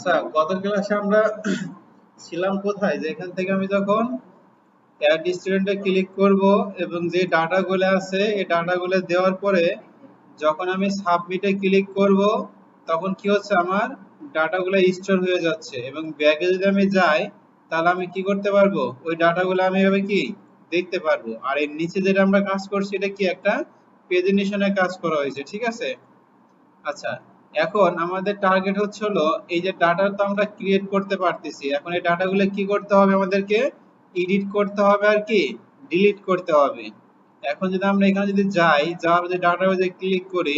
আচ্ছা গত ক্লাসে আমরা ছিলাম কোথায়? যে এখান থেকে আমি যখন অ্যাড স্টুডেন্টে ক্লিক করব এবং যে ডাটাগুলো আছে, এই ডাটাগুলো দেওয়ার পরে যখন আমি সাবমিটে ক্লিক করব, তখন কি হচ্ছে? আমার ডাটাগুলো স্টোর হয়ে যাচ্ছে এবং ব্যাগে যদি আমি যাই, তাহলে আমি কি করতে পারব? ওই ডাটাগুলো আমি এভাবে কি দেখতে পারব? আর এর নিচে যেটা আমরা কাজ করছি, এটা কি? একটা প্রেজেন্টেশনের কাজ করা হয়েছে, ঠিক আছে? আচ্ছা এখন আমাদের টার্গেট হচ্ছে হলো এই যে ডাটা তো আমরা ক্রিয়েট করতে পারতেছি। এখন এই ডাটাগুলো কি করতে হবে আমাদেরকে? এডিট করতে হবে আর কি? ডিলিট করতে হবে। এখন যদি আমরা এখানে যদি যাই, যাওয়ার যে ডাটা ক্লিক করি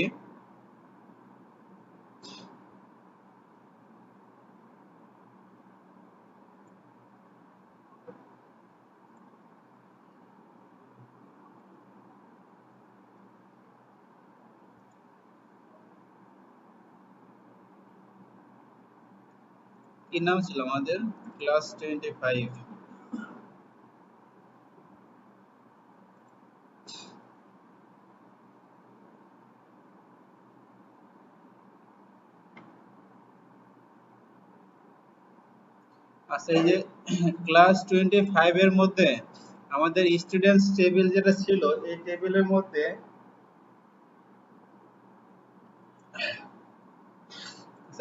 নাম ছিল আমাদের ক্লাস টোয়েন্টি ফাইভ আচ্ছা এই যে ক্লাস টোয়েন্টি ফাইভ এর মধ্যে আমাদের স্টুডেন্টস টেবিল যেটা ছিল, এই টেবিলের মধ্যে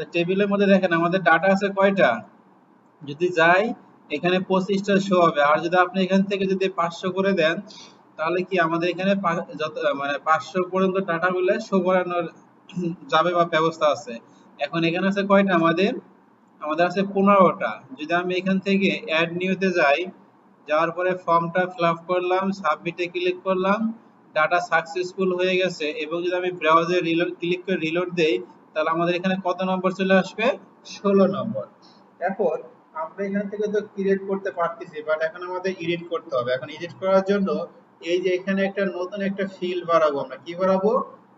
টেবিলের মধ্যে দেখেন আমাদের ডাটা আছে কয়টা? যদি যাই, এখানে পঁচিশটা শো হবে। আর যদি আপনি এখান থেকে যদি পাঁচশো করে দেন, তাহলে কি আমাদের এখানে যত মানে পাঁচশো পর্যন্ত ডাটা গুলো শো করানোর যাবে বা ব্যবস্থা আছে। এখন এখানে আছে কয়টা? আমাদের আমাদের আছে পনেরোটা। যদি আমি এখান থেকে অ্যাড নিউতে যাই, যাওয়ার পরে ফর্মটা ফিল আপ করলাম সাবমিটে ক্লিক করলাম ডাটা সাকসেসফুল হয়ে গেছে। এবং যদি আমি ব্রাউজে রিলোড ক্লিক করে রিলোড দেই তাহলে আমাদের এখানে কত নম্বর চলে আসবে? ষোলো নম্বর। এখন আমরা এখান থেকে তো ক্রিয়েট করতে পারতেছি বাট এখন আমাদের এডিট করতে হবে। এখন এডিট করার জন্য এই যে এখানে একটা নতুন একটা ফিল্ড বাড়াবো আমরা। কি বাড়াবো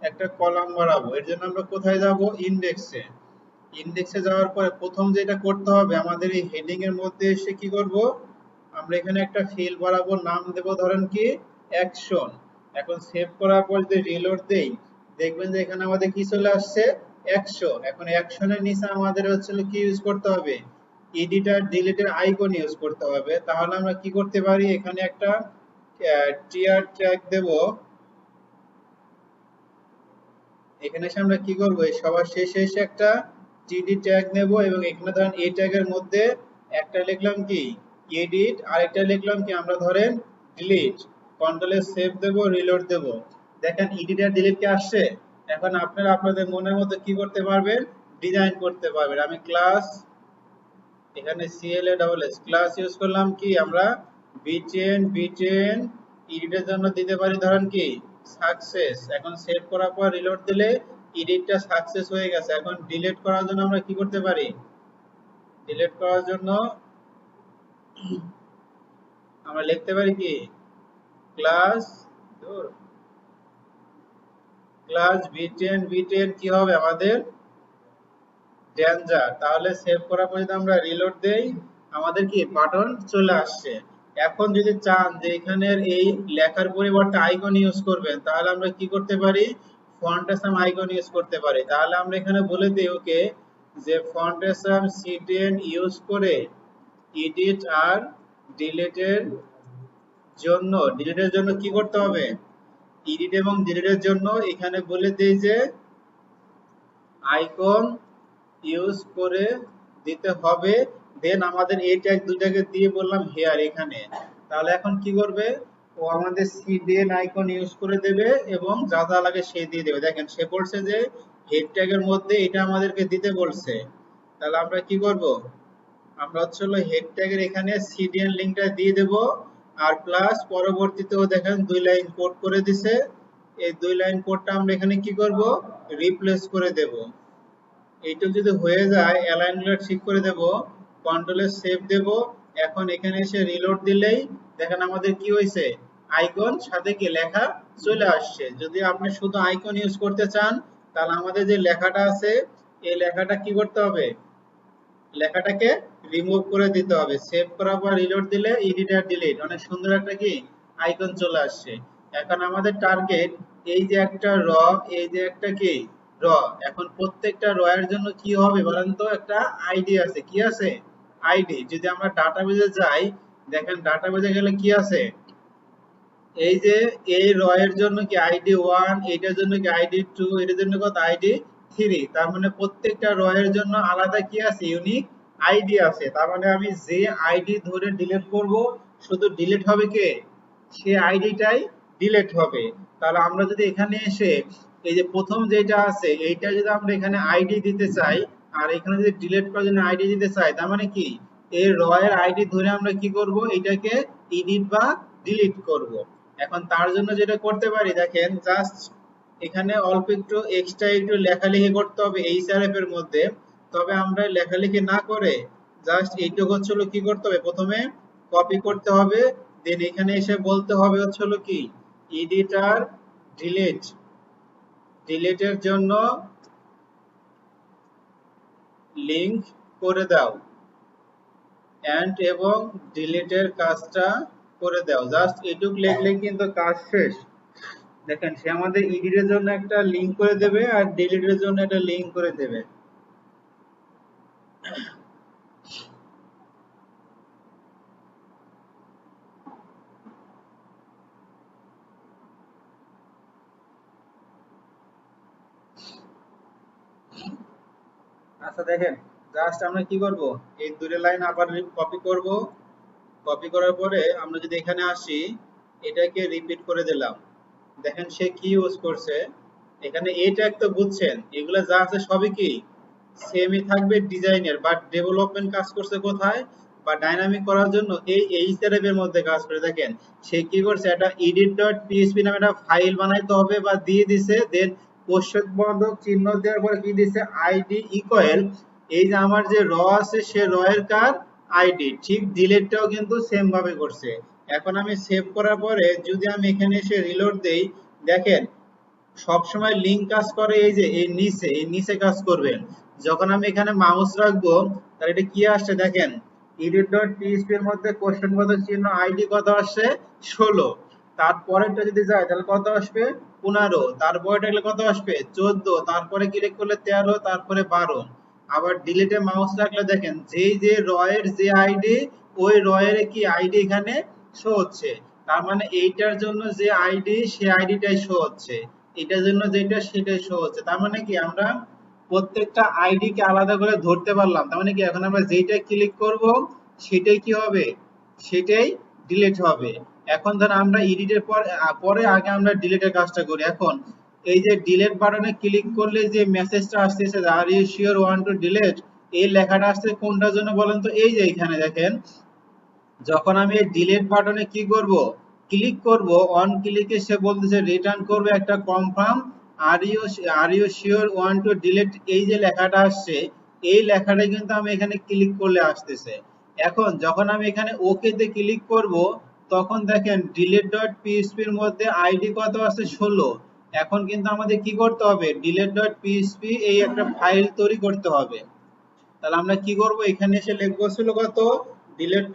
একটা কলাম বাড়াবো এর জন্য আমরা কোথায় যাব? ইন্ডেক্সে ইন্ডেক্সে যাওয়ার পরে প্রথম যেটা করতে হবে, আমাদের এই হেডিং এর মধ্যে এসে কি করব? আমরা এখানে একটা ফিল্ড বাড়াবো নাম দেব ধরেন কি অ্যাকশন এখন সেভ করার পর যদি রিলোড দেই, দেখবেন যে এখানে আমাদের কি চলে আসছে? অ্যাকশন এখন অ্যাকশনের নিচে আমাদের হচ্ছে কি ইউজ করতে হবে? আইকন ইউজ করতে হবে। তাহলে আমরা কি করতে পারি? এখানে একটা ট্যাগ দেব। এখানে এসে আমরা কি করব? সবার শেষে এসে একটা ট্যাগ নেব এবং এখানে ধরেন এই ট্যাগের মধ্যে একটা লিখলাম কি? এডিট আর একটা লিখলাম কি? আমরা ধরেন ডিলিট কন্ট্রোলে সেভ দেব রিলোড দেব। দেখেন এডিট আর ডিলিট কি আসছে। এখন আপনারা আপনাদের মনের মতো কি করতে পারবেন? ডিজাইন করতে পারবেন। আমি ক্লাস এখানে C L A double S class use করলাম কি? আমরা বিটেন বিটেন এডিটের জন্য দিতে পারি, ধরেন কি? সাকসেস এখন সেভ করার পর রিলোড দিলে এডিটটা সাকসেস হয়ে গেছে। এখন ডিলিট করার জন্য আমরা কি করতে পারি? ডিলিট করার জন্য আমরা লিখতে পারি কি? ক্লাস ক্লাস বিটেন বিটেন কি হবে আমাদের? ডেঞ্জার তাহলে সেভ করার পর যদি আমরা রিলোড দেই, আমাদের কি বাটন চলে আসছে। এখন যদি চান যে এখানের এই লেখার পরিবর্তে আইকন ইউজ করবেন, তাহলে আমরা কি করতে পারি? ফন্টেসাম আইকন ইউজ করতে পারি। তাহলে আমরা এখানে বলে দিই, ওকে, যে ফন্টেসাম সিটেন ইউজ করে এডিট আর ডিলিটের জন্য ডিলিটের জন্য কি করতে হবে? এডিট এবং ডিলিটের জন্য এখানে বলে দেই যে আইকন ইউজ করে দিতে হবে। দেন আমাদের এই ট্যাগ দুটাকে দিয়ে বললাম হেয়ার এখানে। তাহলে এখন কি করবে? ও আমাদের সিডিএন আইকন ইউজ করে দেবে এবং যা যা লাগে সে দিয়ে দেবে। দেখেন, সে বলছে যে হেড ট্যাগের মধ্যে এটা আমাদেরকে দিতে বলছে। তাহলে আমরা কি করব? আমরা হচ্ছে হলো হেড ট্যাগের এখানে সিডিএন লিংকটা দিয়ে দেব। আর প্লাস পরবর্তীতেও দেখেন দুই লাইন কোড করে দিছে। এই দুই লাইন কোডটা আমরা এখানে কি করব? রিপ্লেস করে দেব। এইটুকু যদি হয়ে যায় অ্যালাইনগুলো ঠিক করে দেব কন্ট্রোলে সেভ দেব। এখন এখানে এসে রিলোড দিলেই দেখেন আমাদের কি হয়েছে? আইকন সাথে কি লেখা চলে আসছে। যদি আপনি শুধু আইকন ইউজ করতে চান, তাহলে আমাদের যে লেখাটা আছে, এই লেখাটা কি করতে হবে? লেখাটাকে রিমুভ করে দিতে হবে। সেভ করার পর রিলোড দিলে এডিটর ডিলিট অনেক সুন্দর একটা কি আইকন চলে আসছে। এখন আমাদের টার্গেট এই যে একটা র এই যে একটা কি র এখন প্রত্যেকটা র এর জন্য কি হবে বলেন তো? একটা আইডি আছে। কি আছে? আইডি যদি আমরা ডাটাবেজে যাই, দেখেন ডাটাবেজে গেলে কি আছে? এই যে এই র এর জন্য কি আইডি ওয়ান এটার জন্য কি আইডি টু এটার জন্য কত? আইডি থ্রি তার মানে প্রত্যেকটা র এর জন্য আলাদা কি আছে? ইউনিক আইডি আছে। তার মানে আমি যে আইডি ধরে ডিলিট করব, শুধু ডিলিট হবে কে? সে আইডিটাই ডিলিট হবে। তাহলে আমরা যদি এখানে এসে এই যে প্রথম যেটা আছে, এইটা যদি আমরা এখানে আইডি দিতে চাই, আর এখানে যদি ডিলিট করার জন্য আইডি দিতে চাই, তার মানে কি? এই র এর আইডি ধরে আমরা কি করব? এটাকে এডিট বা ডিলিট করব। এখন তার জন্য যেটা করতে পারি, দেখেন জাস্ট এখানে অল্প একটু এক্সট্রা একটু লেখালেখি করতে হবে এই সারেফ এর মধ্যে। তবে আমরা লেখালেখি না করে জাস্ট এইটুকু হচ্ছিল কি করতে হবে? প্রথমে কপি করতে হবে দেন এখানে এসে বলতে হবে হচ্ছিল কি? এডিটর ডিলিট ডিলিটের জন্য লিংক করে দাও। এন্ড এবং ডিলিটের কাজটা করে দাও। জাস্ট এটুক লিখলে কিন্তু কাজ শেষ। দেখেন, সে আমাদের এডিটের জন্য একটা লিংক করে দেবে আর ডিলিটের জন্য একটা লিংক করে দেবে। আচ্ছা দেখেন জাস্ট আমরা কি করব? এই দুটো লাইন আবার কপি করব। কপি করার পরে আমরা যদি এখানে আসি, এটাকে রিপিট করে দিলাম। দেখেন সে কি ইউজ করছে। এখানে ট্যাগ তো বুঝছেন, এগুলা যা আছে সবই কি? সেমই থাকবে ডিজাইনের বাট ডেভেলপমেন্ট কাজ করছে কোথায়? বা ডাইনামিক করার জন্য এই এই এর মধ্যে কাজ করে। দেখেন, সে কি করছে, একটা edit.php নামে একটা ফাইল বানাইতে হবে বা দিয়ে দিছে দেন প্রশ্নবোধক চিহ্ন দেওয়ার পর কি দিছে? আইডি ইকুয়াল এই যে আমার যে র আছে সে র এর কার? আইডি ঠিক ডিলিটটাও কিন্তু সেম ভাবে করছে। এখন আমি সেভ করার পরে যদি আমি এখানে এসে রিলোড দেই, দেখেন সব সময় লিংক কাজ করে এই যে, এই নিচে এই নিচে কাজ করবেন যখন আমি এখানে মাউস রাখব, তাহলে এটা কি আসছে দেখেন edit.php এর মধ্যে কোশ্চেন বোধক চিহ্ন আইডি কত আসছে? 16 তারপরেরটা যদি যায়, তাহলে কত আসবে? 15 তারপরেটা গেলে কত আসবে? 14 তারপরে ক্লিক করলে? 13 তারপরে 12 আবার ডিলিটে মাউস রাখলে দেখেন, যেই যে রয়ের যে আইডি ওই রয়ের কি আইডি এখানে শো হচ্ছে। তার মানে এইটার জন্য যে আইডি সেই আইডিটাই শো হচ্ছে। এটার জন্য যেটা, সেটাই শো হচ্ছে। তার মানে কি, আমরা প্রত্যেকটা আইডি কে আলাদা করে ধরতে পারলাম। তার মানে কি, এখন আমরা যেটা ক্লিক করব, সেটাই কি হবে? সেটাই ডিলিট হবে। এখন ধর আমরা এডিটের পর পরে আগে আমরা ডিলিটের কাজটা করি। এখন এই যে ডিলিট বাটনে ক্লিক করলে যে মেসেজটা আসতেছে are you sure want to delete এই লেখাটা আসছে কোনটার জন্য বলেন তো? এই যে এখানে দেখেন। যখন আমি এই ডিলিট বাটনে কি করব ক্লিক করব অন ক্লিকে সে বলতেছে রিটার্ন করবে একটা confirm are you are you sure want to delete এই যে লেখাটা আসছে, এই লেখাটা কিন্তু আমি এখানে ক্লিক করলে আসতেছে। এখন যখন আমি এখানে ওকে তে ক্লিক করব, তখন দেখেন ডিলিট ডট পিএইচপি এর মধ্যে আইডি কত আছে? 16 এখন কিন্তু আমাদের কি করতে হবে? ডিলিট ডট পিএইচপি এই একটা ফাইল তৈরি করতে হবে। তাহলে আমরা কি করব? এখানে এসে লিখব ছিল কত? ডিলিট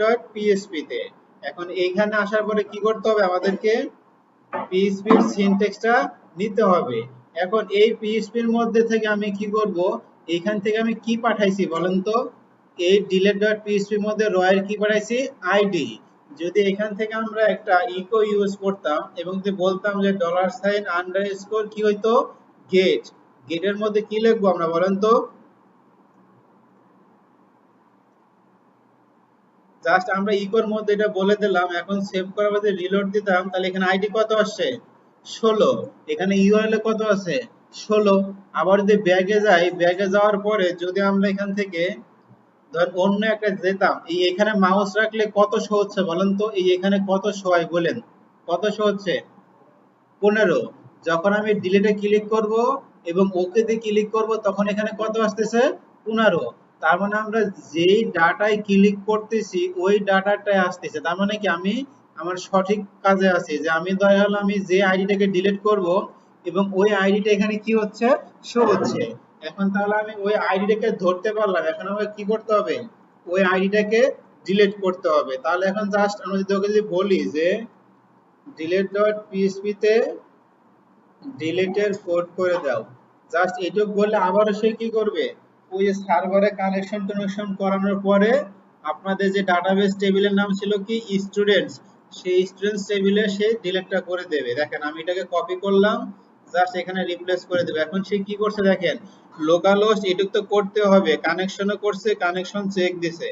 তে। এখন এইখানে আসার পরে কি করতে হবে? আমাদেরকে পিএইচপি এর সিনট্যাক্সটা নিতে হবে। এখন এই পিএইচপি এর মধ্যে থেকে আমি কি করব? এখান থেকে আমি কি পাঠাইছি বলেন তো? এই ডিলেট পিএইচপি এর মধ্যে রয়ের কি পাঠাইছি? আইডি যদি এখান থেকে আমরা একটা ইকো ইউজ করতাম এবং যদি বলতাম যে ডলার সাইন আন্ডারস্কোর কি হইতো? গেট গেটের মধ্যে কি লিখব আমরা বলেন তো? জাস্ট আমরা ইকোর মধ্যে এটা বলে দিলাম, এখন সেভ করার পরে রিলোড দিতাম, তাহলে এখানে আইডি কত আসছে? 16 এখানে ইউআরএল কত আছে? 16 আবার যদি ব্যাগে যাই ব্যাগে যাওয়ার পরে যদি আমরা এখান থেকে ধর অন্য একটা যেতাম, এই এখানে মাউস রাখলে কত শো হচ্ছে বলেন তো? এই এখানে কত শো হয় বলেন? কত শো হচ্ছে? 15 যখন আমি ডিলিটে ক্লিক করব এবং ওকে তে ক্লিক করব, তখন এখানে কত আসতেছে? 15 তার মানে আমরা যেই ডাটায় ক্লিক করতেছি, ওই ডাটাটাই আসতেছে। তার মানে কি আমি আমার সঠিক কাজে আছি, যে আমি ধরে হলো আমি যে আইডিটাকে ডিলিট করব এবং ওই আইডিটা এখানে কি হচ্ছে? শো হচ্ছে। এখন তাহলে আমি ওই আইডিটাকে ধরতে পারলাম। এখন আমাকে কি করতে হবে? ওই আইডিটাকে ডিলিট করতে হবে। তাহলে এখন জাস্ট আমরা যদি ওকে যদি বলি যে ডিলিট ডট পিএইচপি তে ডিলিটের কোড করে দাও জাস্ট এটুক বললে আবারও সে কি করবে? ওই সার্ভারে কানেকশন কানেকশন করানোর পরে আপনাদের যে ডাটাবেস টেবিলের নাম ছিল কি? স্টুডেন্টস সেই স্টুডেন্টস টেবিলে সে ডিলিটটা করে দেবে। দেখেন, আমি এটাকে কপি করলাম জাস্ট এখানে রিপ্লেস করে দেবে। এখন সে কি করছে দেখেন লোকাল হোস্ট এটুক তো করতে হবে। কানেকশনও করছে কানেকশন চেক দিছে।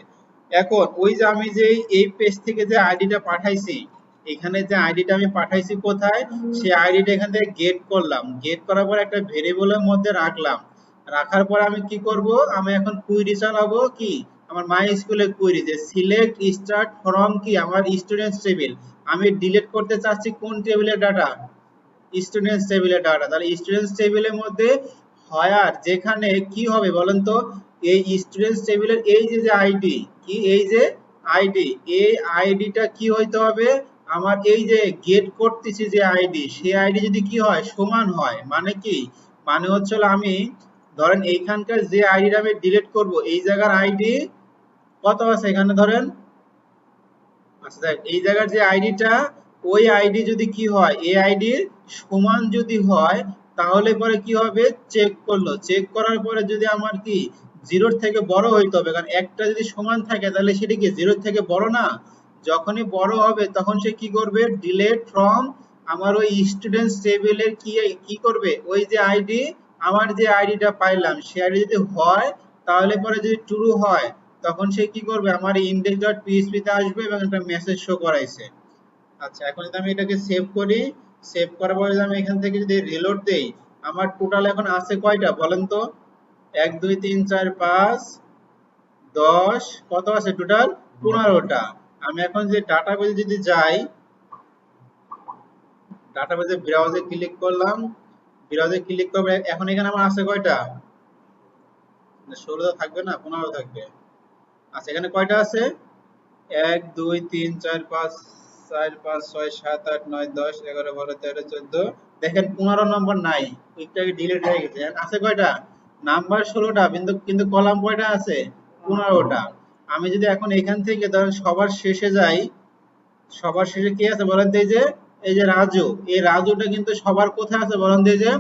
এখন ওই যে আমি যে এই পেজ থেকে যে আইডিটা পাঠাইছি, এখানে যে আইডিটা আমি পাঠাইছি কোথায়? সেই আইডিটা এখান থেকে গেট করলাম। গেট করার পর একটা ভেরিয়েবলের মধ্যে রাখলাম। রাখার পর আমি কি করব? আমি এখন কুইরি চালাবো কি? আমার মাই স্কুলের কুইরি যে সিলেক্ট স্টার্ট ফ্রম কি? আমার স্টুডেন্টস টেবিল আমি ডিলিট করতে চাচ্ছি কোন টেবিলের ডাটা স্টুডেন্টস টেবিলের ডাটা তাহলে স্টুডেন্টস টেবিলের মধ্যে হয়ার যেখানে কি হবে বলেন তো? এই স্টুডেন্টস টেবিলের এই যে যে আইডি কি? এই যে আইডি এই আইডিটা কি হইতে হবে? আমার এই যে গেট করতেছি যে আইডি সেই আইডি যদি কি হয়? সমান হয়। মানে কি? মানে হচ্ছে আমি ধরেন এইখানকার যে আইডিটা আমি ডিলিট করব, এই জায়গার আইডি কত আছে এখানে ধরেন? আচ্ছা দেখ, এই জায়গার যে আইডিটা, ওই আইডি যদি কি হয়, এই আইডির সমান যদি হয়, তাহলে পরে কি হবে? চেক করল। চেক করার পরে যদি আমার কি জিরোর থেকে বড় হইতে হবে, কারণ একটা যদি সমান থাকে, তাহলে সেটা কি জিরোর থেকে বড় না? যখনই বড় হবে, তখন সে কি করবে? ডিলেট ফ্রম আমার ওই স্টুডেন্টস টেবিলের কি কি করবে? ওই যে আইডি আমার যে আইডিটা পাইলাম, সে আইডি যদি হয়, তাহলে পরে যদি ট্রু হয়, তখন সে কি করবে? আমার ইন্ডেক্স ডট পিএইচপি তে আসবে এবং একটা মেসেজ শো করাইছে। আচ্ছা এখন যদি আমি এটাকে সেভ করি সেভ করার পরে আমি এখান থেকে যদি রিলোড দেই, আমার টোটাল এখন আছে কয়টা বলেন তো? এক, দুই, তিন, চার, পাঁচ, দশ, কত আছে টোটাল পনেরোটা। আমি এখন যে ডাটাবেজে যদি যাই ডাটাবেজে ব্রাউজে ক্লিক করলাম ব্রাউজে ক্লিক করবে? এখন এখানে আমার আছে কয়টা? ষোলো থাকবে না, পনেরো থাকবে। আচ্ছা এখানে কয়টা আছে? এক, দুই, তিন, চার, পাঁচ চার, পাঁচ, ছয়, সাত, আট, নয়, দশ, এগারো, বারো, তেরো, চোদ্দ। দেখেন, পনেরো নম্বর নাই। ওইটাকে ডিলিট হয়ে গেছে। আছে কয়টা? নাম্বার ষোলোটা, কিন্তু কিন্তু কলাম কয়টা আছে? পনেরোটা। আমি যদি এখন এখান থেকে ধরেন সবার শেষে যাই, সবার শেষে কি আছে বলেন তো যে? এই যে রাজু, এই রাজুটা কিন্তু সবার কোথায় আছে বলেন এই যে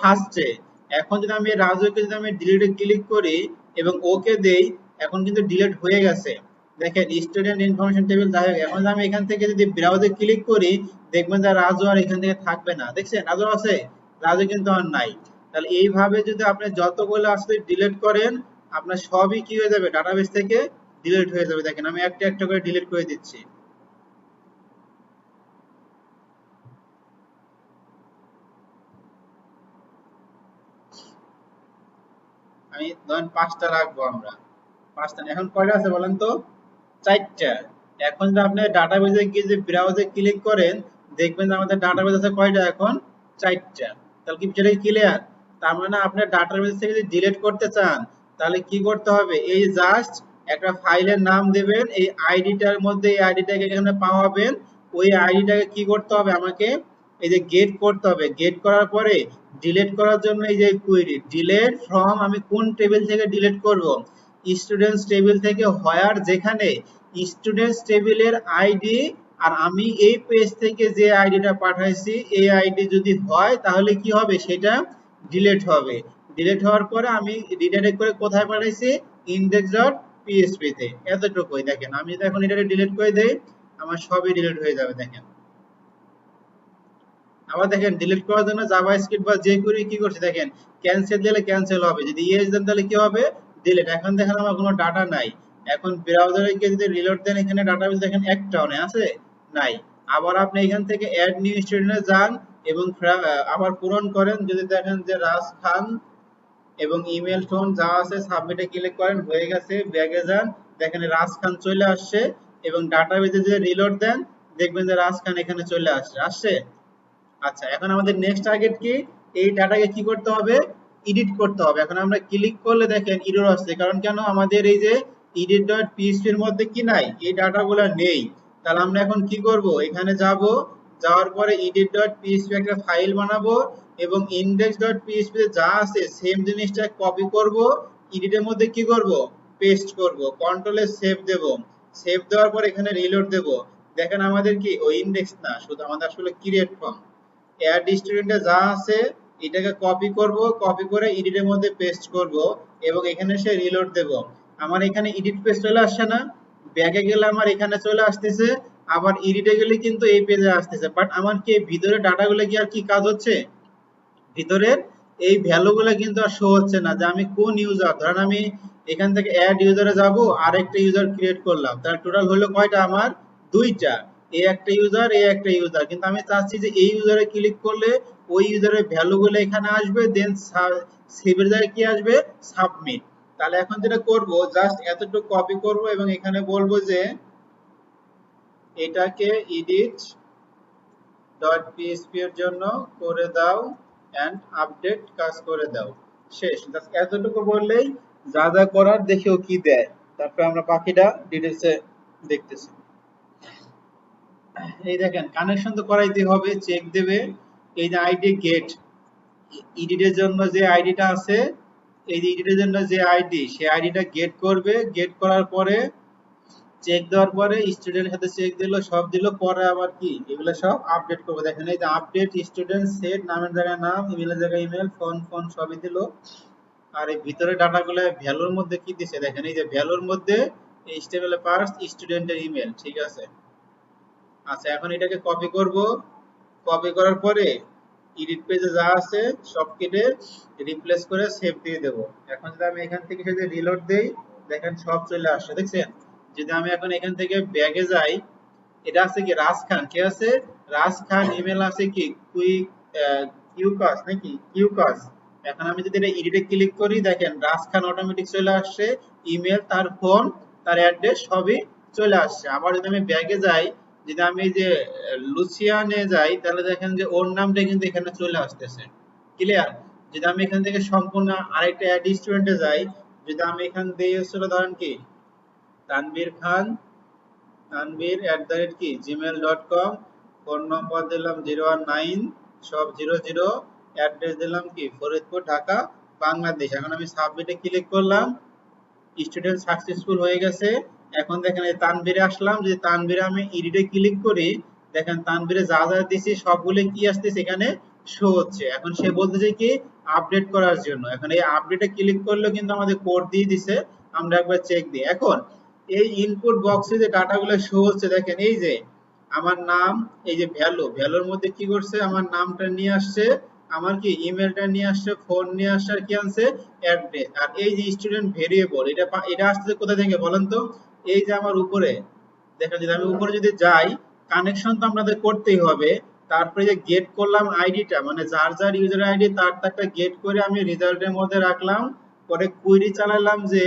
ফার্স্টে এখন যদি আমি রাজুকে যদি আমি ডিলিটে ক্লিক করি এবং ওকে দেই, এখন কিন্তু ডিলিট হয়ে গেছে। দেখেন স্টুডেন্ট ইনফরমেশন টেবিল হোক, এখন আমি এখান থেকে যদি ব্রাউজে ক্লিক করি, দেখবেন যে রাজু আর এখান থেকে থাকবে না। দেখছেন, রাজু আছে? রাজু কিন্তু আর নাই। তাহলে এইভাবে যদি আপনি যতগুলো আসলে ডিলিট করেন, আপনার সবই কি হয়ে যাবে? ডাটাবেস থেকে ডিলিট হয়ে যাবে। দেখেন, আমি একটা একটা করে ডিলিট করে দিচ্ছি। আমি ধরেন পাঁচটা রাখব আমরা। পাঁচটা এখন কয়টা আছে বলেন তো? চারটা। এখন যদি আপনি ডাটাবেজে গিয়ে যে ব্রাউজে ক্লিক করেন, দেখবেন যে আমাদের ডাটাবেজ আছে কয়টা এখন? চারটা। তাহলে কি সেটা ক্লিয়ার তার মানে আপনি ডাটাবেজ থেকে যদি ডিলিট করতে চান, তাহলে কি করতে হবে? এই জাস্ট একটা ফাইলের নাম দেবেন, এই আইডিটার মধ্যে এই আইডিটাকে এখানে পাওয়াবেন, ওই আইডিটাকে কি করতে হবে আমাকে এই যে গেট করতে হবে গেট করার পরে ডিলিট করার জন্য এই যে কুইরি ডিলিট ফ্রম আমি কোন টেবিল থেকে ডিলিট করব? স্টুডেন্টস টেবিল থেকে হোয়ার যেখানে স্টুডেন্টস টেবিলের আইডি আর আমি এই পেজ থেকে যে আইডিটা পাঠাইছি, এই আইডি যদি হয় তাহলে কি হবে? সেটা ডিলিট হবে। ডিলিট হওয়ার পরে আমি রিডাইরেক্ট করে কোথায় পাঠাইছি? index ডট পিএসপি তে। এতটুকুই দেখেন। আমি যদি এখন এটাকে ডিলিট করে দেই, আমার সবই ডিলিট হয়ে যাবে, দেখেন। আবার দেখেন ডিলিট করার জন্য জাভাস্ক্রিপ্ট বা যে কোরি কি করছে দেখেন ক্যান্সেল দিলে ক্যান্সেল হবে। যদি ইয়েস দেন তাহলে কি হবে? ডিলিট এখন দেখেন আমার কোনো ডাটা নাই। এখন ব্রাউজারে গিয়ে যদি রিলোড দেন, এখানে ডাটাবেস দেখেন একটাও নেই, আছে? নাই। আবার আপনি এখান থেকে অ্যাড নিউ স্টুডেন্টে যান এবং আবার পূরণ করেন। যদি দেখেন যে রাজ খান এবং ইমেল টোন যা আছে সাবমিটে ক্লিক করেন, হয়ে গেছে ব্যাগে যান। দেখেন রাজ খান চলে আসছে এবং ডাটাবেসে যদি রিলোড দেন, দেখবেন যে রাজ খান এখানে চলে আসছে। আসছে? আচ্ছা এখন আমাদের নেক্সট টার্গেট কি? এই ডাটাকে কি করতে হবে? এডিট করতে হবে। এখন আমরা ক্লিক করলে দেখেন এরর আসছে। কারণ কেন? আমাদের এই যে edit ডট এর মধ্যে কি নাই? এই ডাটাগুলো নেই। তাহলে আমরা এখন কি করব? এখানে যাব। যাওয়ার পরে edit ডট একটা ফাইল বানাবো এবং index ডট তে যা আছে সেম জিনিসটা কপি করব। Edit এর মধ্যে কি করব? পেস্ট করব। কন্ট্রোল এ সেভ দেব। সেভ দেওয়ার পর এখানে রিলোড দেব। দেখেন আমাদের কি? ওই ইন্ডেক্স না। শুধু আমাদের আসলে ক্রিয়েট ফর্ম অ্যাড স্টুডেন্টে যা আছে, এটাকে কপি করব কপি করে এডিটের মধ্যে পেস্ট করব এবং এখানে সে রিলোড দেব। আমার এখানে এডিট পেজ চলে আসছে না ব্যাকে গেলে আমার এখানে চলে আসতেছে, আবার এডিটে গেলে কিন্তু এই পেজে আসতেছে। বাট আমার কি ভিতরে ডাটাগুলো কি আর কি কাজ হচ্ছে? ভিতরের এই ভ্যালুগুলো কিন্তু আর শো হচ্ছে না, যে আমি কোন ইউজার ধরেন আমি এখান থেকে অ্যাড ইউজারে যাব আর একটা ইউজার ক্রিয়েট করলাম, তার টোটাল হলো কয়টা? আমার দুইটা। এই একটা ইউজার এই একটা ইউজার কিন্তু আমি চাচ্ছি যে এই ইউজারে ক্লিক করলে ওই ইউজারের ভ্যালুগুলো এখানে আসবে দেন সেভের জায়গায় কি আসবে? সাবমিট তাহলে এখন যেটা করব জাস্ট এতটুকু কপি করব এবং এখানে বলব যে এটাকে এডিট ডট পিএসপি এর জন্য করে দাও এন্ড আপডেট কাজ করে দাও। শেষ। জাস্ট এতটুকু বললেই যা যা করার দেখেও কি দেয়। তারপরে আমরা বাকিটা ডিটেলসে দেখতেছি। এই দেখেন কানেকশন তো করাইতে হবে চেক দেবে। এই যে আইডি গেট এডিটের জন্য যে আইডিটা আছে, এই যে এডিটের জন্য যে আইডি সেই আইডিটা গেট করবে। গেট করার পরে চেক দেওয়ার পরে স্টুডেন্টের সাথে চেক দিল, সব দিল, পরে আবার কি? এগুলো সব আপডেট করবে। দেখেন, এই যে আপডেট স্টুডেন্ট সেট নামের জায়গায় নাম ইমেলের জায়গায় ইমেল ফোন ফোন সবই দিল। আর এই ভিতরে ডাটাগুলো ভ্যালুর মধ্যে কি দিছে? দেখেন, এই যে ভ্যালুর মধ্যে এইচটিএমএল পার্স স্টুডেন্টের ইমেল ঠিক আছে? আচ্ছা এখন এটাকে কপি করব। কপি করার পরে এডিট পেজে যা আছে, সব কেটে রিপ্লেস করে সেভ দিয়ে দেব। এখন যদি আমি এখান থেকে যদি রিলোড দেই, দেখেন সব চলে আসছে, দেখছেন? যদি আমি এখন এখান থেকে ব্যাগে যাই, এটা আছে কি, রাজ খান, কে আছে? রাজ খান ইমেল আছে কি কুইক কিউকাস নাকি? কিউকাস এখন আমি যদি এটা এডিটে ক্লিক করি, দেখেন রাজ খান অটোমেটিক চলে আসছে ইমেল তার ফোন তার অ্যাড্রেস সবই চলে আসছে। আবার যদি আমি ব্যাগে যাই যদি আমি যে, লুসিয়ানে যাই, তাহলে দেখেন যে ওর নামটা কিন্তু এখানে চলে আসতেছে। ক্লিয়ার যদি আমি এখান থেকে সম্পূর্ণ আরেকটা অ্যাড স্টুডেন্টে যাই, যদি আমি এখান দিয়ে হচ্ছিল ধরেন কি, Tanvir Khan, Tanvir at the rate কি Gmail dot com phone number দিলাম জিরো ওয়ান নাইন সব জিরো জিরো অ্যাড্রেস দিলাম কি, ফরিদপুর, ঢাকা, বাংলাদেশ। এখন আমি সাবমিটে ক্লিক করলাম স্টুডেন্ট সাকসেসফুল হয়ে গেছে। এখন দেখেন এই তানভীরে আসলাম, যদি তানভীরে আমি এডিটে ক্লিক করি, দেখেন তানভীরে যা যা দিছি সবগুলো কি আসতেছে এখানে শো হচ্ছে। এখন সে বলতেছে কি আপডেট করার জন্য। এখন এই আপডেটে ক্লিক করলে কিন্তু আমাদের কোড দিয়ে দিছে, আমরা একবার চেক দিই। এখন এই ইনপুট বক্সে যে ডাটাগুলো শো হচ্ছে, দেখেন এই যে আমার নাম, এই যে ভ্যালু, ভ্যালুর মধ্যে কি করছে, আমার নামটা নিয়ে আসছে, আমার কি ইমেলটা নিয়ে আসছে ফোন নিয়ে আসছে, আর কি আনছে অ্যাড্রেস আর এই যে স্টুডেন্ট ভেরিয়েবল এটা এটা আসছে কোথা থেকে বলেন তো? এই যে আমার উপরে, দেখেন যদি আমি উপরে যদি যাই কানেকশন তো আমাদের করতেই হবে। তারপরে যে গেট করলাম আইডিটা মানে যার যার ইউজার আইডি তার তারটা গেট করে আমি রেজাল্টের মধ্যে রাখলাম। পরে কুইরি চালালাম যে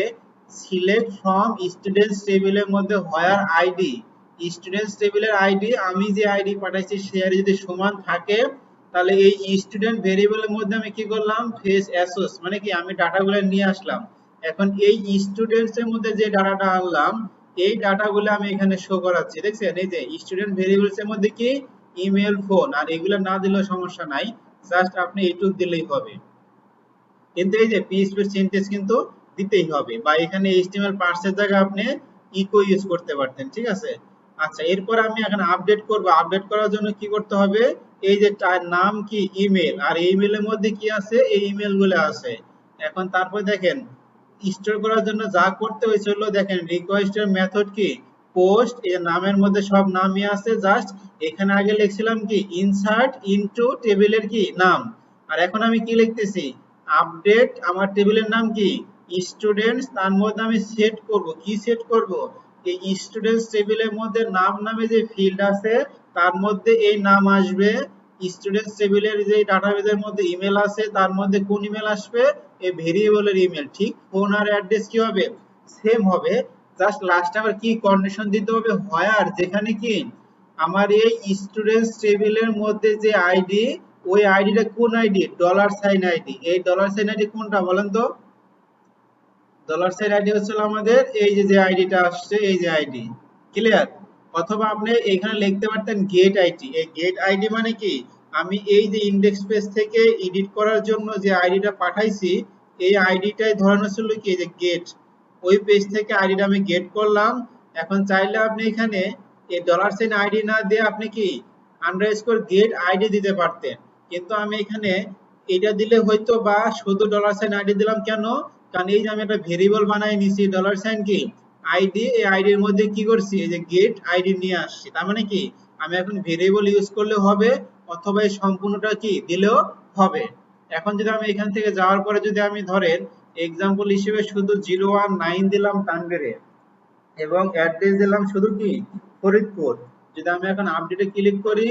সিলেক্ট ফ্রম স্টুডেন্টস টেবিলের মধ্যে হোয়ার আইডি স্টুডেন্টস টেবিলের আইডি আমি যে আইডি পাঠাইছি, সে যদি সমান থাকে, তাহলে এই স্টুডেন্ট ভেরিয়েবলের মধ্যে আমি কি করলাম? ফেস অ্যাসোস মানে কি আমি ডাটাগুলো নিয়ে আসলাম। এখন এই স্টুডেন্টস এর মধ্যে যে ডাটাটা আনলাম, এই ডাটাগুলো আমি এখানে শো করাচ্ছি। দেখছেন? এই যে স্টুডেন্ট ভেরিয়েবলস এর মধ্যে কি? ইমেল ফোন আর এগুলো না দিলেও সমস্যা নাই। জাস্ট আপনি এইটুক দিলেই হবে। কিন্তু এই যে পিএইচপি সিনট্যাক্স কিন্তু দিতেই হবে। বা এখানে এইচটিএমএল পার্সের জায়গায় আপনি ইকো ইউজ করতে পারতেন, ঠিক আছে? আচ্ছা এরপর আমি এখানে আপডেট করব। আপডেট করার জন্য কি করতে হবে? এই যে তার নাম কি? ইমেল আর ইমেলের মধ্যে কি আছে? এই ইমেলগুলো আছে। এখন তারপর দেখেন স্টোর করার জন্য যা করতে হয়েছিল দেখেন রিকোয়েস্টের মেথড কি? পোস্ট এই নামের মধ্যে সব নামই আছে জাস্ট এখানে আগে লিখছিলাম কি? ইনসার্ট ইনটু টেবিলের কি? নাম। আর এখন আমি কি লিখতেছি? আপডেট আমার টেবিলের নাম কি? স্টুডেন্টস তার মধ্যে আমি সেট করব। কি সেট করব? এই স্টুডেন্টস টেবিলের মধ্যে নাম নামে যে ফিল্ড আছে, তার মধ্যে এই নাম আসবে। স্টুডেন্টস টেবিলের যে ডাটাবেজের মধ্যে ইমেল আছে তার মধ্যে কোন ইমেল আসবে? এই ভেরিয়েবলের ইমেল ঠিক? ফোন আর অ্যাড্রেস কি হবে? সেম হবে। জাস্ট লাস্ট আবার কি কন্ডিশন দিতে হবে? হোয়ার যেখানে কি? আমার এই স্টুডেন্টস টেবিলের মধ্যে যে আইডি ওই আইডিটা কোন আইডি ডলার সাইন আইডি এই ডলার সাইন আইডি কোনটা বলেন তো? ডলার সাইন আইডি হচ্ছে আমাদের এই যে যে আইডিটা আসছে, এই যে আইডি ক্লিয়ার অথবা আপনি এখানে লিখতে পারতেন গেট আইডি এই গেট আইডি মানে কি? আমি এই যে ইন্ডেক্স পেজ থেকে এডিট করার জন্য যে আইডিটা পাঠাইছি, এই আইডিটাই ধরানো ছিল কি এই যে গেট ওই পেজ থেকে আইডিটা আমি গেট করলাম। এখন চাইলে আপনি এখানে এই ডলার সাইন আইডি না দিয়ে আপনি কি আন্ডারস্কোর গেট আইডি দিতে পারতেন। কিন্তু আমি এখানে এটা দিলে হয়তো বা শুধু ডলার সাইন আইডি দিলাম কেন? কারণ এই যে আমি একটা ভেরিয়েবল বানাই নিছি ডলার সাইন কি? আইডি এই আইডির মধ্যে কি করছি? এই যে গেট আইডি নিয়ে আসছি। তার মানে কি? আমি এখন ভেরিয়েবল ইউজ করলে হবে অথবা এই সম্পূর্ণটা কি দিলেও হবে। এখন যদি আমি এখান থেকে যাওয়ার পরে যদি আমি ধরেন এক্সাম্পল হিসেবে শুধু জিরো ওয়ান নাইন দিলাম টানগেরে এবং অ্যাড্রেস দিলাম শুধু কি? ফরিদপুর। যদি আমি এখন আপডেটে ক্লিক করি,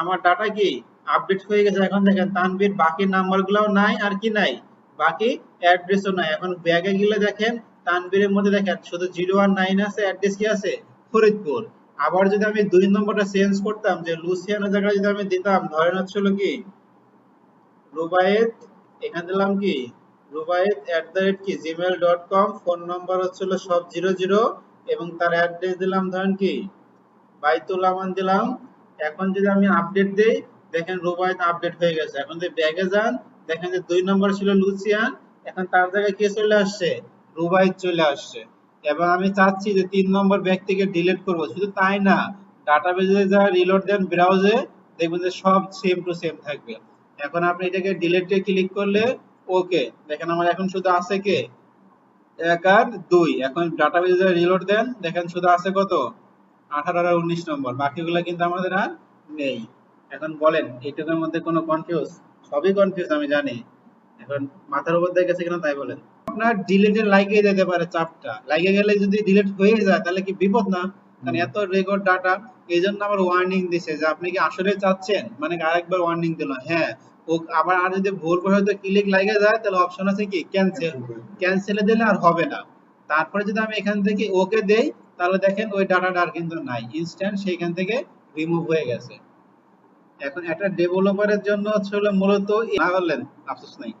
আমার ডাটা কি আপডেট হয়ে গেছে। এখন দেখেন তানভীর, বাকি নাম্বার গুলাও নাই আর কি নাই? বাকি অ্যাড্রেসও নাই। এখন ব্যাগে গেলে দেখেন তানভীরের মধ্যে দেখেন শুধু জিরো ওয়ান নাইন আছে অ্যাড্রেস কি আছে? ফরিদপুর। আবার যদি আমি দুই নম্বরটা চেঞ্জ করতাম, যে লুসিয়ানের জায়গায় যদি আমি দিতাম, ধরেন হচ্ছিল কি? রুবায়েত, এখানে দিলাম কি? রুবায়েত অ্যাট দ্য রেট কি? Gmail dot com phone number হচ্ছিল সব জিরো জিরো এবং তার অ্যাড্রেস দিলাম, ধরেন কি? বাইতুল আমান দিলাম। এখন যদি আমি আপডেট দেই, দেখেন রুবায়েত আপডেট হয়ে গেছে। এখন যদি ব্যাগে যান, দেখেন যে দুই নম্বর ছিল লুসিয়ান, এখন তার জায়গায় কে চলে আসছে? রুবায়েত চলে আসছে। এবং আমি চাচ্ছি যে তিন নম্বর ব্যাগ থেকে ডিলিট করব। শুধু তাই না, ডাটাবেজে যা রিলোড দেন ব্রাউজে দেখবেন যে সব সেম টু সেম থাকবে। এখন আপনি এটাকে ডিলিটে ক্লিক করলে ওকে দেখেন আমার এখন শুধু আছে কে? এক আর দুই। এখন ডাটাবেজে রিলোড দেন, দেখেন শুধু আছে কত? আঠারো আর উনিশ নম্বর। বাকিগুলো কিন্তু আমাদের আর নেই। এখন বলেন, এইটুকুর মধ্যে কোনো কনফিউজ সবই কনফিউজ আমি জানি। এখন মাথার উপর দিয়ে গেছে কিনা তাই বলেন। আপনার ডিলিটে লাগিয়ে যেতে পারে চাপটা। লাগিয়ে গেলে যদি ডিলিট হয়ে যায় তাহলে কি বিপদ না? কারণ এত রেকর্ড ডাটা এই জন্য আবার ওয়ার্নিং দিছে যে আপনি কি আসলে চাচ্ছেন? মানে আরেকবার ওয়ার্নিং দিল? হ্যাঁ। ও আবার আর যদি ভুল করে হয়তো ক্লিক লাগে যায় তাহলে অপশন আছে কি? ক্যান্সেল ক্যান্সেলে দিলে আর হবে না। তারপরে যদি আমি এখান থেকে ওকে দেই তাহলে দেখেন ওই ডাটাটা আর কিন্তু নাই। ইনস্ট্যান্ট সেইখান থেকে রিমুভ হয়ে গেছে। এখন একটা ডেভেলপারের জন্য হচ্ছে মূলত না করলেন আফসোস নাই।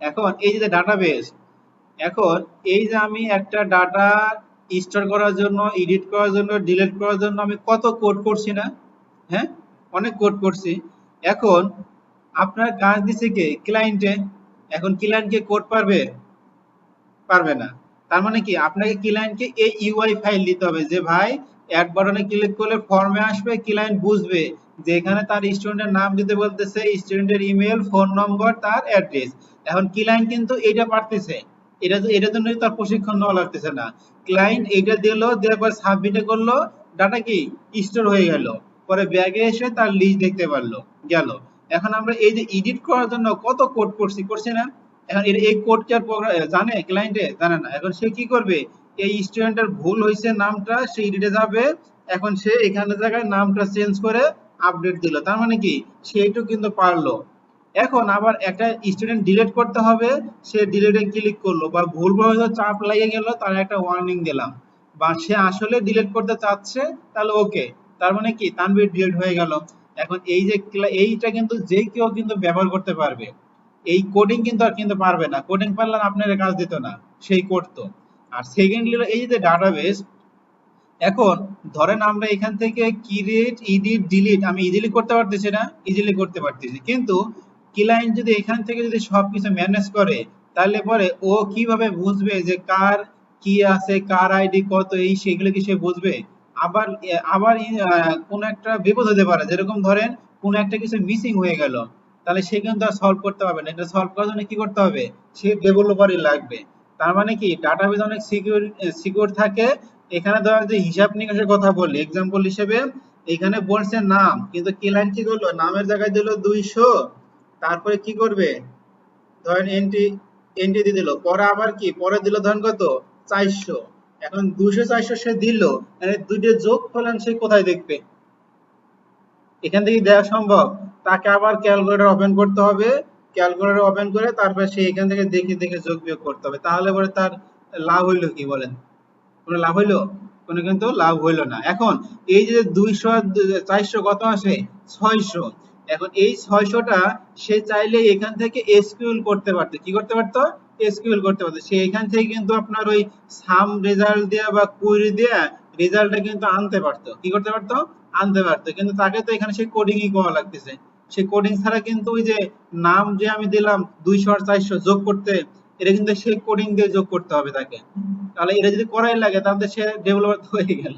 এখন এই যে ডাটাবেস এখন এই যে আমি একটা ডাটা স্টোর করার জন্য এডিট করার জন্য ডিলিট করার জন্য আমি কত কোড করছি না? হ্যাঁ? অনেক কোড করছি। এখন আপনার কাজ দিছে কে? ক্লায়েন্টে এখন ক্লায়েন্টকে কোড পারবে? পারবে না। তার মানে কি? আপনাকে ক্লায়েন্টকে এই ইউআই ফাইল দিতে হবে যে, ভাই অ্যাড বাটনে ক্লিক করলে ফর্মে আসবে ক্লায়েন্ট বুঝবে যে, এখানে তার স্টুডেন্টের নাম দিতে বলতেছে স্টুডেন্টের ইমেল ফোন নম্বর তার অ্যাড্রেস এখন ক্লায়েন্ট কিন্তু এটা পারতেছে। এটা এটার জন্য তার প্রশিক্ষণ নেওয়া লাগতেছে না। ক্লায়েন্ট এটা দিলো, দেওয়ার পর সাবমিটে করল ডাটা কি? স্টোর হয়ে গেল। পরে ব্যাগে এসে তার লিস্ট দেখতে পারল, গেল। এখন আমরা এই যে এডিট করার জন্য কত কোড করছি করছি না? এখন এর এই কোড কি আর জানে ক্লায়েন্টে জানে না। এখন সে কি করবে? এই স্টুডেন্টের ভুল হয়েছে নামটা, সে এডিটে যাবে। এখন সে এখানে জায়গায় নামটা চেঞ্জ করে আপডেট দিল। তার মানে কি? সেইটু কিন্তু পারল। এখন আবার একটা স্টুডেন্ট ডিলিট করতে হবে, সে ডিলিটে ক্লিক করল বা ভুল হয়তো চাপ লেগে গেল, তার একটা ওয়ার্নিং দিলাম। বা সে আসলে ডিলিট করতে চাচ্ছে, তাহলে ওকে তার মানে কি? তানভীর ডিলিট হয়ে গেল। এখন এই যে এইটা কিন্তু যে কেউ কিন্তু ব্যবহার করতে পারবে। এই কোডিং কিন্তু আর কিন্তু পারবে না। কোডিং পারলে আপনার কাজ দিত না। সেই করতো আর সেকেন্ডলি এই যে ডাটাবেস এখন ধরেন আমরা এখান থেকে ক্রিয়েট এডিট ডিলিট আমি ইজিলি করতে পারতেছি না ইজিলি করতে পারতেছি কিন্তু ক্লায়েন্ট যদি এখান থেকে যদি সবকিছু ম্যানেজ করে, তাহলে পরে ও কীভাবে বুঝবে যে কার কি আছে, কার আইডি কত, এই সেগুলো কি সে বুঝবে? আবার আবার কোন একটা বিপদ হতে পারে। যেরকম ধরেন, কোন একটা কিছু মিসিং হয়ে গেল, তাহলে সে কিন্তু আর সলভ করতে পারবে না। এটা সলভ করার জন্য কি করতে হবে? সে ডেভেলপারই লাগবে। তার মানে কি ডাটাবেস অনেক সিকিউর সিকিউর থাকে। এখানে ধরেন যে হিসাব নিকাশের কথা বলি এক্সাম্পল হিসেবে, এখানে বলছে নাম, কিন্তু ক্লায়েন্ট কি করল নামের জায়গায় দিল দুইশো। তারপরে কি করবে? ধরেন এন্ট্রি এন্ট্রি দিয়ে দিল। পরে আবার কি? পরে দিল ধরেন কত? চারশো। এখন দুশো চারশো সে দিল। মানে দুইটা যোগ ফলন সে কোথায় দেখবে? এখান থেকে দেওয়া সম্ভব। তাকে আবার ক্যালকুলেটর ওপেন করতে হবে। ক্যালকুলেটর ওপেন করে তারপর সে এখান থেকে দেখে দেখে যোগ বিয়োগ করতে হবে। তাহলে পরে তার লাভ হইল কি বলেন? কোনো লাভ হইল? কোনো কিন্তু লাভ হইল না। এখন এই যে দুইশো চারশো কত আসে? ছয়শো। এখন এই ছয়শোটা সে চাইলে এখান থেকে এসকিউএল করতে পারতো। কি করতে পারতো? এসকিউএল করতে পারতো। সে এখান থেকে কিন্তু আপনার ওই সাম রেজাল্ট দেয়া বা কুইরি দেয়া রেজাল্টটা কিন্তু আনতে পারতো। কি করতে পারতো? আনতে পারতো। কিন্তু তাকে তো এখানে সেই কোডিংই করা লাগতেছে। সেই কোডিং ছাড়া কিন্তু ওই যে নাম যে আমি দিলাম দুইশো আর চারশো যোগ করতে, এটা কিন্তু সেই কোডিং দিয়ে যোগ করতে হবে তাকে। তাহলে এটা যদি করাই লাগে, তাহলে সে ডেভেলপার হয়ে গেল।